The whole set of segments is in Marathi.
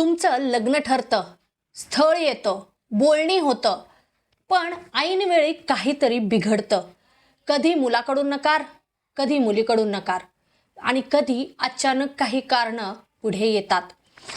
तुमचं लग्न ठरतं स्थळ येतं बोलणी होतं पण ऐनवेळी काहीतरी बिघडतं. कधी मुलाकडून नकार कधी मुलीकडून नकार. आणि कधी अचानक काही कारणं पुढे येतात.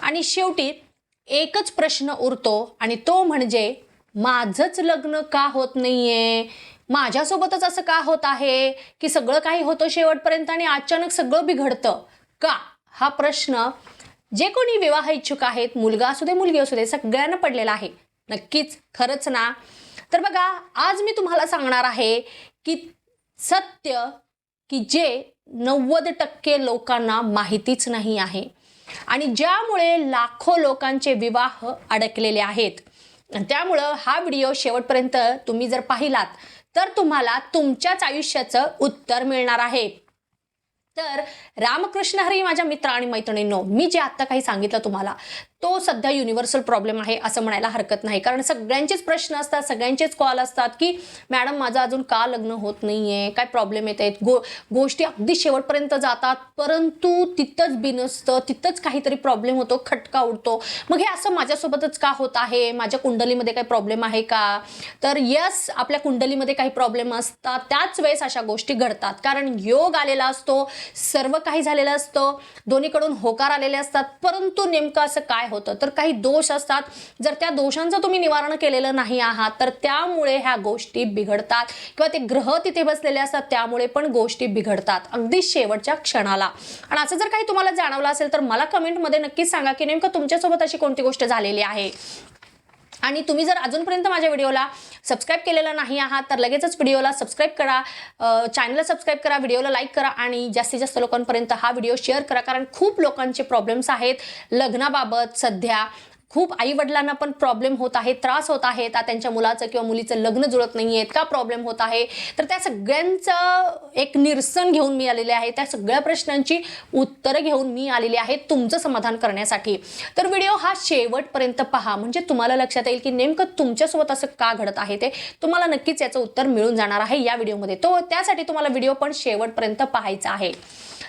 आणि शेवटी एकच प्रश्न उरतो आणि तो म्हणजे माझंच लग्न का होत नाहीये? माझ्यासोबतच असं का होत आहे? की सगळं काही होतं शेवटपर्यंत आणि अचानक सगळं बिघडतं? का? हा प्रश्न जे कोणी विवाह इच्छुक आहेत मुलगा असू दे मुलगी असू दे सगळ्यांना पडलेला आहे. नक्कीच खरंच ना? तर बघा आज मी तुम्हाला सांगणार आहे की सत्य की जे नव्वद टक्के लोकांना माहितीच नाही आहे. आणि ज्यामुळे लाखो लोकांचे विवाह अडकलेले आहेत. त्यामुळं हा व्हिडिओ शेवटपर्यंत तुम्ही जर पाहिलात तर तुम्हाला तुमच्याच आयुष्याचं उत्तर मिळणार आहे. तर रामकृष्ण हरी माझ्या मित्र आणि मैत्रिणींनो मी जे आत्ता काही सांगितलं तुम्हाला तो सध्या युनिव्हर्सल प्रॉब्लेम आहे असं म्हणायला हरकत नाही. कारण सगळ्यांचेच प्रश्न असतात सगळ्यांचेच कॉल असतात की मॅडम माझं अजून का लग्न होत नाही आहे काय प्रॉब्लेम येत आहेत? गो गोष्टी अगदी शेवटपर्यंत जातात परंतु तिथंच बिनसतं तिथंच काहीतरी प्रॉब्लेम होतो खटका उडतो. मग हे असं माझ्यासोबतच का होत आहे? माझ्या कुंडलीमध्ये काही प्रॉब्लेम आहे का? तर यस आपल्या कुंडलीमध्ये काही प्रॉब्लेम असतात. त्याच वेळेस अशा गोष्टी घडतात. कारण योग आलेला असतो सर्व काही झालेलं असतं दोन्हीकडून होकार आलेले असतात परंतु नेमकं असं काय होतं? तर काही दोष असतात. जर त्या दोषांचं तुम्ही निवारण केलेलं नाही आहात तर त्यामुळे ह्या गोष्टी बिघडतात. किंवा ते ग्रह तिथे बसलेले असतात त्यामुळे पण गोष्टी बिघडतात. अगदी शेवटच्या क्षणाला. आणि असं जर काही तुम्हाला जाणवलं असेल तर मला कमेंटमध्ये नक्कीच सांगा की नेमकं तुमच्यासोबत अशी कोणती गोष्ट झालेली आहे? आणि तुम्ही जर अजूनपर्यंत माझ्या व्हिडिओला सबस्क्राईब केलेलं नाही आहात तर लगेचच व्हिडिओला सबस्क्राईब करा. चॅनलला सबस्क्राईब करा व्हिडिओला लाईक करा आणि जास्तीत जास्त लोकांपर्यंत हा व्हिडिओ शेअर करा कारण खूप लोकांचे प्रॉब्लेम्स आहेत लग्नाबाबत सध्या. खूप आई वडिलांना पण प्रॉब्लेम होत आहे त्रास होत आहे. का त्यांच्या मुलाचं किंवा मुलीचं लग्न जुळत नाही आहेत का प्रॉब्लेम होत आहे. तर त्या सगळ्यांचं एक निरसन घेऊन मी आलेले आहे. त्या सगळ्या प्रश्नांची उत्तरं घेऊन मी आलेली आहे तुमचं समाधान करण्यासाठी. तर व्हिडिओ हा शेवटपर्यंत पहा. म्हणजे तुम्हाला लक्षात येईल की नेमकं तुमच्यासोबत असं का घडत आहे ते तुम्हाला नक्कीच याचं उत्तर मिळून जाणार आहे या व्हिडिओमध्ये तो त्यासाठी तुम्हाला व्हिडिओ पण शेवटपर्यंत पाहायचा आहे.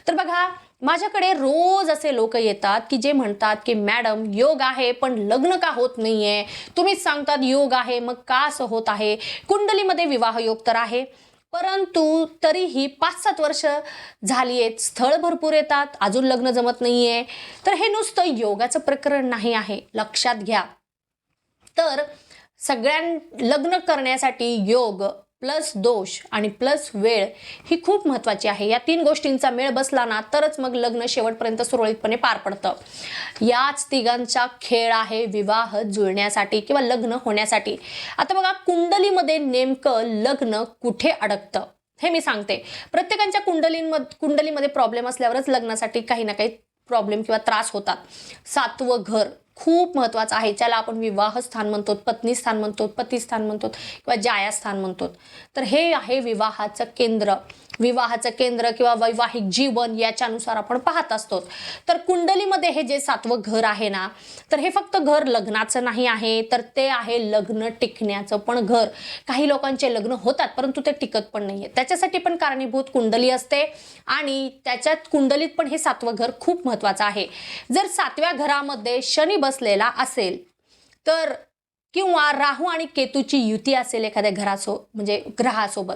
तर बघा माझ्याकडे रोज असे लोक येतात की जे म्हणतात की मॅडम योग आहे पण लग्न का होत नाही आहे तुम्हीच सांगतात योग आहे. मग का असं होत आहे? कुंडलीमध्ये विवाह योग तर आहे परंतु तरीही पाच सात वर्ष झाली आहेत स्थळ भरपूर येतात अजून लग्न जमत नाही आहे तर हे नुसतं योगाचं प्रकरण नाही आहे लक्षात घ्या. तर सगळ्यां लग्न करण्यासाठी योग प्लस दोष आणि प्लस वेळ ही खूप महत्त्वाची आहे. या तीन गोष्टींचा मेळ बसला ना तरच मग लग्न शेवटपर्यंत सुरळीतपणे पार पडतं. याच तिघांचा खेळ आहे विवाह जुळण्यासाठी किंवा लग्न होण्यासाठी. आता बघा कुंडलीमध्ये नेमकं लग्न कुठे अडकतं? हे मी सांगते. प्रत्येकांच्या कुंडलींमध्ये कुंडलीमध्ये प्रॉब्लेम असल्यावरच लग्नासाठी काही ना काही प्रॉब्लेम किंवा त्रास होतात. सातवं घर. खूप महत्त्वाचं आहे. ज्याला आपण विवाह स्थान म्हणतो पत्नी स्थान म्हणतो पतीस्थान म्हणतो किंवा जायास्थान म्हणतो. तर हे आहे विवाहाचं केंद्र. विवाहाचं केंद्र किंवा वैवाहिक जीवन याच्यानुसार आपण पाहत असतो. तर कुंडलीमध्ये हे जे सातवं घर आहे ना तर हे फक्त घर लग्नाचं नाही आहे तर ते आहे लग्न टिकण्याचं पण घर. काही लोकांचे लग्न होतात परंतु ते टिकत पण नाही आहे त्याच्यासाठी पण कारणीभूत कुंडली असते आणि त्याच्यात कुंडलीत पण हे सातवं घर खूप महत्त्वाचं आहे. जर सातव्या घरामध्ये शनी बसलेला असेल तर किंवा राहू आणि केतूची युती असेल एखाद्या घरासो म्हणजे ग्रहासोबत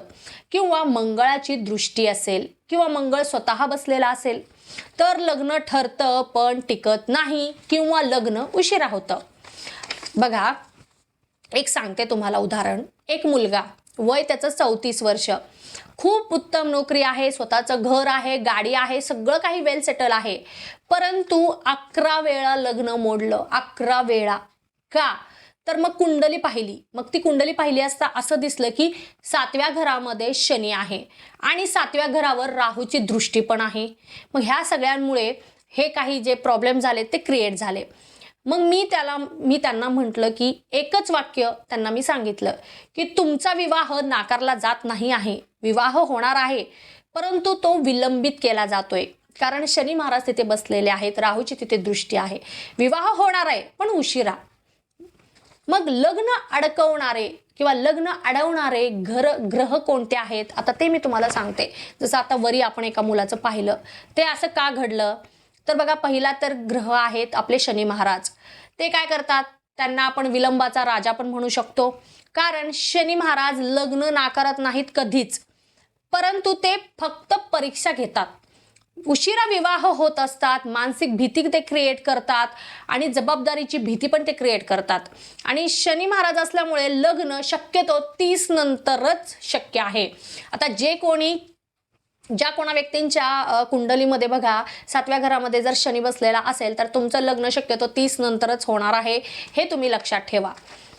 किंवा मंगळाची दृष्टी असेल किंवा मंगळ स्वतः बसलेला असेल तर लग्न ठरतं पण टिकत नाही किंवा लग्न उशिरा होतं. बघा एक सांगते तुम्हाला उदाहरण. एक मुलगा वय त्याचं चौतीस वर्ष. खूप उत्तम नोकरी आहे स्वतःचं घर आहे गाडी आहे सगळं काही वेल सेटल आहे. परंतु अकरा वेळा लग्न मोडलं. अकरा वेळा. का? तर मग कुंडली पाहिली. मग ती कुंडली पाहिली असता असं दिसलं की सातव्या घरामध्ये शनी आहे. आणि सातव्या घरावर राहूची दृष्टी पण आहे. मग ह्या सगळ्यांमुळे हे काही जे प्रॉब्लेम झाले ते क्रिएट झाले. मग मी त्याला मी त्यांना म्हटलं की एकच वाक्य त्यांना मी सांगितलं की तुमचा विवाह नाकारला जात नाही आहे. विवाह होणार आहे. परंतु तो विलंबित केला जातोय. कारण शनी महाराज तिथे बसलेले आहेत. राहूची तिथे दृष्टी आहे. विवाह होणार आहे पण उशिरा. मग लग्न अडकवणारे किंवा लग्न अडवणारे घर ग्रह कोणते आहेत? आता ते मी तुम्हाला सांगते. जसं आता वरी आपण एका मुलाचं पाहिलं. ते असं का घडलं? तर बघा पहिला तर ग्रह आहेत आपले शनी महाराज. ते काय करतात? त्यांना आपण विलंबाचा राजा पण म्हणू शकतो. कारण शनी महाराज लग्न नाकारत नाहीत कधीच. परंतु ते फक्त परीक्षा घेतात. उशिरा विवाह होत असतात मानसिक भीती ते क्रिएट करतात आणि जबाबदारीची भीती पण ते क्रिएट करतात. आणि शनी महाराज असल्यामुळे लग्न शक्यतो तीस नंतरच शक्य आहे. आता जे कोणी ज्या कोणा व्यक्तींच्या कुंडलीमध्ये बघा सातव्या घरामध्ये जर शनी बसलेला असेल तर तुमचं लग्न शक्यतो तीस नंतरच होणार आहे हे तुम्ही लक्षात ठेवा.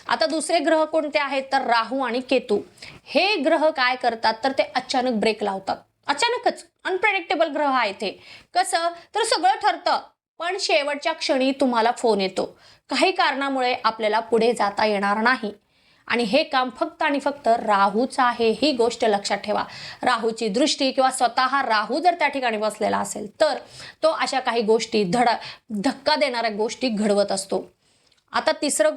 आता दुसरे ग्रह कोणते आहेत? तर राहू आणि केतू. हे ग्रह काय करतात? तर ते अचानक ब्रेक लावतात. अचानकच. अनप्रेडिक्टेबल ग्रह आहे ते. कसं? तर सगळं ठरतं. पण शेवटच्या क्षणी तुम्हाला फोन येतो. काही कारणामुळे आपल्याला पुढे जाता येणार नाही. आणि हे काम फक्त आणि फक्त राहूचं आहे ही गोष्ट लक्षात ठेवा. राहूची दृष्टी किंवा स्वतः राहू जर त्या ठिकाणी बसलेला असेल तर तो अशा काही गोष्टी धडा धक्का देणाऱ्या गोष्टी घडवत असतो. आता तिसरं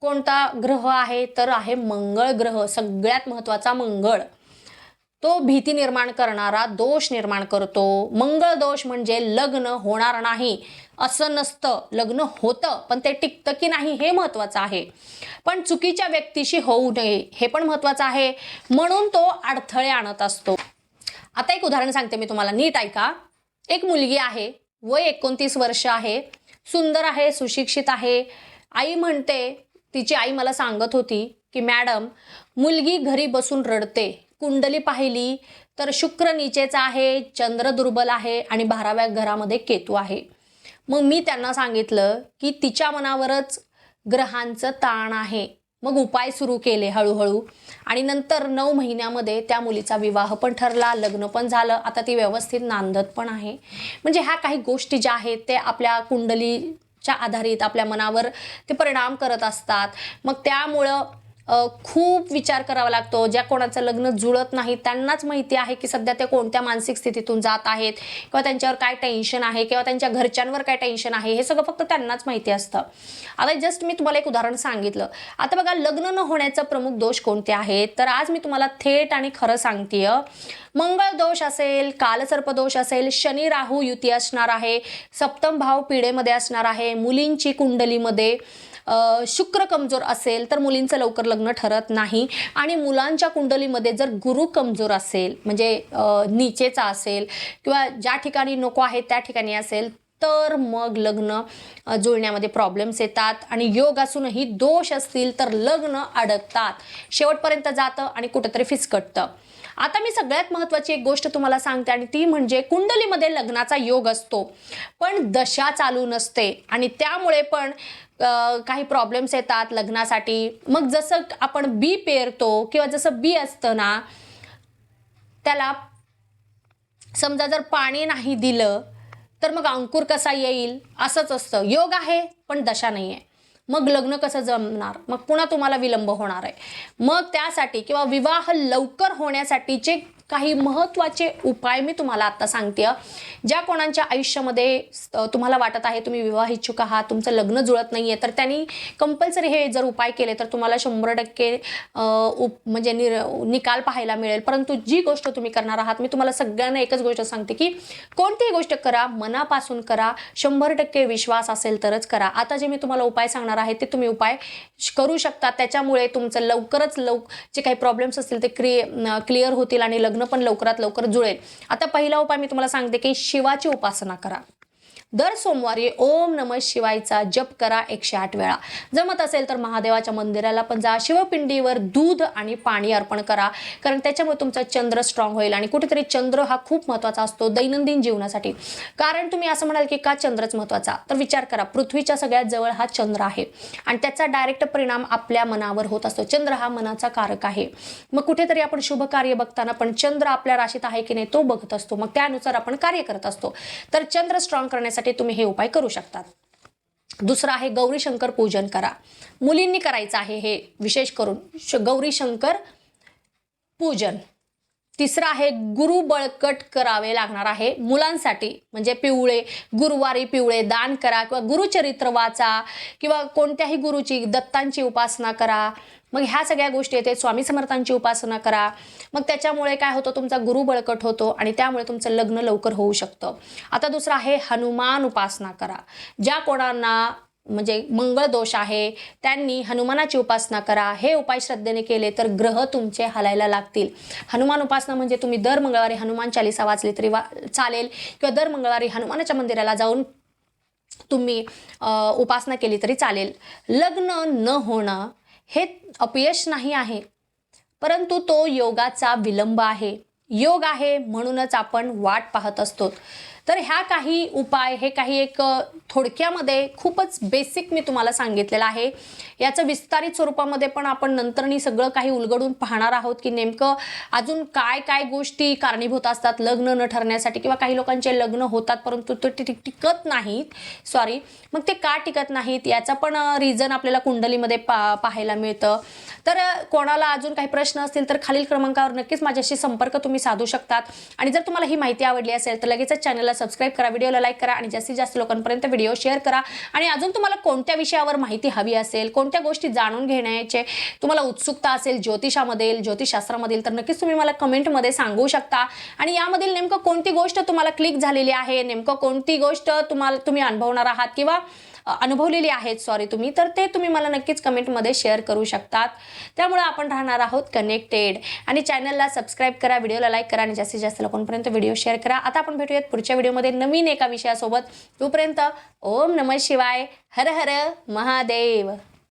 कोणता ग्रह आहे? तर आहे मंगळ ग्रह सगळ्यात महत्त्वाचा मंगळ. तो भीती निर्माण करणारा दोष निर्माण करतो. मंगळ दोष म्हणजे लग्न होणार नाही. असं नसतं. लग्न होतं पण ते टिकतं की नाही हे महत्त्वाचं आहे. पण चुकीच्या व्यक्तीशी होऊ नये हे पण महत्त्वाचं आहे. म्हणून तो अडथळे आणत असतो. आता एक उदाहरण सांगते मी तुम्हाला. नीट ऐका. एक मुलगी आहे. वय एकोणतीस वर्ष आहे. सुंदर आहे सुशिक्षित आहे. आई म्हणते तिची आई मला सांगत होती की मॅडम मुलगी घरी बसून रडते. कुंडली पाहिली तर शुक्र निचेचा आहे चंद्र दुर्बल आहे आणि बाराव्या घरामध्ये केतू आहे. मग मी त्यांना सांगितलं की तिच्या मनावरच ग्रहांचं ताण आहे. मग उपाय सुरू केले हळूहळू. आणि नंतर नऊ महिन्यामध्ये त्या मुलीचा विवाह पण ठरला लग्न पण झालं. आता ती व्यवस्थित नांदत पण आहे. म्हणजे ह्या काही गोष्टी ज्या आहेत ते आपल्या कुंडलीच्या आधारित आपल्या मनावर ते परिणाम करत असतात. मग त्यामुळं खूप विचार करावा लागतो. ज्या कोणाचं लग्न जुळत नाही त्यांनाच माहिती आहे की सध्या ते कोणत्या मानसिक स्थितीतून जात आहेत किंवा त्यांच्यावर काय टेन्शन आहे किंवा त्यांच्या घरच्यांवर काय टेन्शन आहे हे सगळं फक्त त्यांनाच माहिती असतं. आता जस्ट मी तुम्हाला एक उदाहरण सांगितलं. आता बघा लग्न न होण्याचा प्रमुख दोष कोणते आहेत? तर आज मी तुम्हाला थेट आणि खरं सांगतेय. मंगळ दोष असेल कालसर्प दोष असेल शनी राहू युती असणार आहे सप्तम भाव पिढेमध्ये असणार आहे मुलींची कुंडलीमध्ये. शुक्र कमजोर असेल तर मुलींचं लवकर लग्न ठरत नाही. आणि मुलांच्या कुंडलीमध्ये जर गुरु कमजोर असेल म्हणजे नीचेचा असेल किंवा ज्या ठिकाणी नको आहे त्या ठिकाणी असेल तर मग लग्न जुळण्यामध्ये प्रॉब्लेम्स येतात. आणि योग असूनही दोष असतील तर लग्न अडकतात. शेवटपर्यंत जातं आणि कुठंतरी फिसकटतं. आता मी सगळ्यात महत्त्वाची एक गोष्ट तुम्हाला सांगते आणि ती म्हणजे कुंडलीमध्ये लग्नाचा योग असतो. पण दशा चालू नसते आणि त्यामुळे पण काही प्रॉब्लेम्स येतात लग्नासाठी. मग जसं आपण बी पेरतो किंवा जसं बी असतं ना त्याला समजा जर पाणी नाही दिलं तर मग अंकुर कसा येईल? असंच असतं. योग आहे पण दशा नाही आहे मग लग्न कसं जमणार? मग पुन्हा तुम्हाला विलंब होणार आहे. मग त्यासाठी किंवा विवाह लवकर होण्यासाठीचे काही महत्त्वाचे उपाय मी तुम्हाला आत्ता सांगते. ज्या कोणाच्या आयुष्यामध्ये तुम्हाला वाटत आहे तुम्ही विवाह इच्छुक आहात तुमचं लग्न जुळत नाही आहे तर त्यांनी कंपल्सरी हे जर उपाय केले तर तुम्हाला शंभर टक्के उप म्हणजे निर निकाल पाहायला मिळेल. परंतु जी गोष्ट तुम्ही करणार आहात मी तुम्हाला सगळ्यांना एकच गोष्ट सांगते की कोणतीही गोष्ट करा मनापासून करा शंभर टक्के विश्वास असेल तरच करा. आता जे मी तुम्हाला उपाय सांगणार आहे ते तुम्ही उपाय श- करू शकता. त्याच्यामुळे तुमचं लवकरच लव जे काही प्रॉब्लेम्स असतील ते क्रिए क्लिअर होतील आणि लग्न पण लवकरात लवकर जुळेल. आता पहिला उपाय मी तुम्हाला सांगते की शिवाची उपासना करा. दर सोमवारी ओम नम शिवायचा जप करा एकशे आठ वेळा. जमत असेल तर महादेवाच्या मंदिराला पण जा. शिवपिंडीवर दूध आणि पाणी अर्पण करा. कारण त्याच्यामुळे तुमचा चंद्र स्ट्रॉंग होईल आणि कुठेतरी चंद्र हा खूप महत्त्वाचा असतो दैनंदिन जीवनासाठी. कारण तुम्ही असं म्हणाल की का चंद्रच महत्त्वाचा तर विचार करा. पृथ्वीच्या सगळ्यात जवळ हा चंद्र आहे. आणि त्याचा डायरेक्ट परिणाम आपल्या मनावर होत असतो. चंद्र हा मनाचा कारक आहे. मग कुठेतरी आपण शुभ कार्य बघताना पण चंद्र आपल्या राशीत आहे की नाही तो बघत असतो. मग त्यानुसार आपण कार्य करत असतो. तर चंद्र स्ट्रॉंग करण्यासाठी तुम्ही हे उपाय करू शकतात. दुसरं आहे गौरीशंकर पूजन करा. मुलींनी करायचं आहे हे विशेष करून श- गौरीशंकर पूजन. तिसरं आहे गुरु बळकट करावे लागणार आहे मुलांसाठी. म्हणजे पिवळे गुरुवारी पिवळे दान करा किंवा गुरुचरित्र वाचा किंवा कोणत्याही गुरुची दत्तांची उपासना करा. मग ह्या सगळ्या गोष्टी येते स्वामी समर्थांची उपासना करा. मग त्याच्यामुळे काय होतं? तुमचा गुरु बळकट होतो आणि त्यामुळे तुमचं लग्न लवकर होऊ शकतं. आता दुसरं आहे हनुमान उपासना करा. ज्या कोणांना म्हणजे मंगळ दोष आहे त्यांनी हनुमानाची उपासना करा हे उपाय श्रद्धेने केले तर ग्रह तुमचे हलायला लागतील. हनुमान उपासना म्हणजे तुम्ही दर मंगळवारी हनुमान चालिसा वाचली तरी वा चालेल किंवा दर मंगळवारी हनुमानाच्या मंदिराला जाऊन तुम्ही उपासना केली तरी चालेल. लग्न न होणं हे अपयश नाही आहे परंतु तो योगाचा विलंब आहे. योग आहे म्हणूनच आपण वाट पाहत असतो. तर ह्या काही उपाय हे काही एक थोडक्यामध्ये खूपच बेसिक मी तुम्हाला सांगितलेलं आहे. याचं विस्तारित स्वरूपामध्ये पण आपण नंतरनी सगळं काही उलगडून पाहणार आहोत की नेमकं अजून काय काय गोष्टी कारणीभूत असतात लग्न न ठरण्यासाठी किंवा काही लोकांचे लग्न होतात परंतु ते टिकत नाहीत. सॉरी मग ते का टिकत नाहीत याचा पण रिझन आपल्याला कुंडलीमध्ये पा पाहायला मिळतं. तर कोणाला अजून काही प्रश्न असतील तर खालील क्रमांकावर नक्कीच माझ्याशी संपर्क तुम्ही साधू शकतात. आणि जर तुम्हाला ही माहिती आवडली असेल तर लगेचच चॅनलला सबस्क्राईब करा व्हिडिओला लाईक करा आणि जास्तीत जास्त लोकांपर्यंत व्हिडिओ शेअर करा. आणि अजून तुम्हाला कोणत्या विषयावर माहिती हवी असेल कोणत्या गोष्टी जाणून घेण्याचे तुम्हाला उत्सुकता असेल ज्योतिषामधील ज्योतिषशास्त्रामधील तर नक्कीच तुम्ही मला कमेंटमध्ये सांगू शकता. आणि यामधील नेमकं कोणती गोष्ट तुम्हाला क्लिक झालेली आहे नेमकं कोणती गोष्ट तुम्हाला तुम्ही अनुभवणार आहात किंवा अनुभवलेली आहेत. सॉरी तुम्ही. तर ते तुम्ही मला नक्कीच कमेंटमध्ये शेअर करू शकतात. त्यामुळे आपण राहणार आहोत कनेक्टेड आणि चॅनलला सबस्क्राईब करा व्हिडिओला लाईक करा आणि जास्तीत जास्त लोकांपर्यंत व्हिडिओ शेअर करा. आता आपण भेटूयात पुढच्या व्हिडिओमध्ये नवीन एका विषयासोबत. तोपर्यंत ओम नमः शिवाय. हर हर महादेव.